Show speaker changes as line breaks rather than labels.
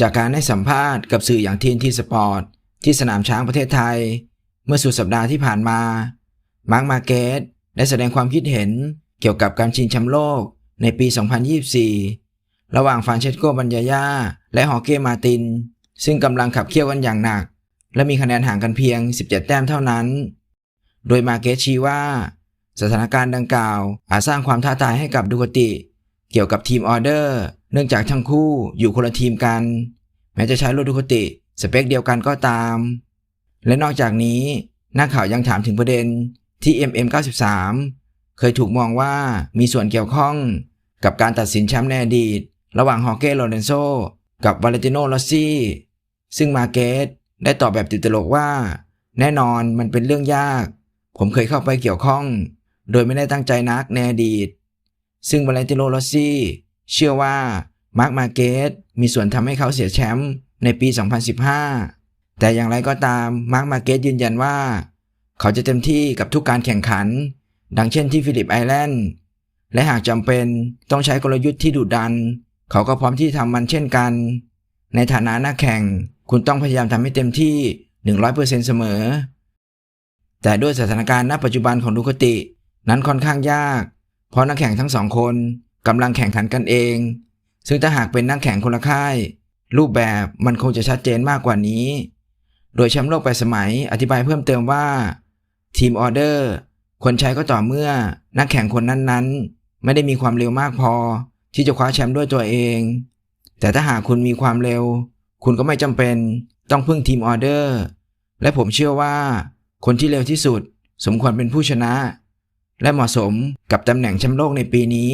จากการให้สัมภาษณ์กับสื่ออย่างทีนทีสปอร์ตที่สนามช้างประเทศไทย เมื่อสุดสัปดาห์ที่ผ่านมา มาร์คมาเกตได้แสดงความคิดเห็นเกี่ยวกับการชิงแชมป์โลกในปี 2024 ระหว่างฟานเชสโกบัญญายาและฮอเก้มาติน ซึ่งกำลังขับเคี่ยวกันอย่างหนัก และมีคะแนนห่างกันเพียง 17 แต้มเท่านั้น โดยมาเกตชี้ว่า สถานการณ์ดังกล่าวอาจสร้างความท้าทายให้กับดูกติ เกี่ยวกับทีมออเดอร์ เนื่องจากทั้งคู่อยู่คนละทีมกัน แม้จะใช้รถดูคติสเปคเดียวกันก็ตาม และนอกจากนี้นักข่าวยังถามถึงประเด็นที่ MM93 เคยถูกมองว่ามีส่วนเกี่ยวข้องกับการตัดสินแชมป์ในอดีต ระหว่างฮอเก้โลเรนโซกับวาเลติโนลอสซี่ ซึ่งมาเกตได้ตอบแบบติดตลกว่า แน่นอนมันเป็นเรื่องยาก ผมเคยเข้าไปเกี่ยวข้อง โดยไม่ได้ตั้งใจนักในอดีต ซึ่งวาเลนติโนลอสซี่ เชื่อว่ามาร์คมาเกตมีส่วนทำให้เขาเสียแชมป์ในปี 2015 แต่อย่างไรก็ตามมาร์คมาเกตยืนยันว่า เขาจะเต็มที่กับทุกการแข่งขัน ดังเช่นที่ฟิลิปไอแลนด์และหากจำเป็นต้องใช้กลยุทธ์ที่ดุดัน เขาก็พร้อมที่ทำมันเช่นกัน ในฐานะนักแข่งคุณต้องพยายามทำให้เต็มที่ 100%เสมอ แต่ด้วยสถานการณ์ณปัจจุบันของดูคตินั้นค่อนข้างยาก เพราะนักแข่งทั้งสองคน กำลังแข่งขันกันเอง ซึ่งถ้าหากเป็นนักแข่งคนละค่าย รูปแบบมันคงจะชัดเจนมากกว่านี้ โดยแชมป์โลกแปดสมัยอธิบายเพิ่มเติมว่าทีมออเดอร์ควรใช้ก็ต่อเมื่อนักแข่งคนนั้นๆ ไม่ได้มีความเร็วมากพอ ที่จะคว้าแชมป์ด้วยตัวเอง แต่ถ้าหากคุณมีความเร็ว คุณก็ไม่จำเป็นต้องพึ่งทีมออเดอร์ และผมเชื่อว่า คนที่เร็วที่สุด สมควรเป็นผู้ชนะ และเหมาะสมกับตำแหน่งแชมป์โลกในปีนี้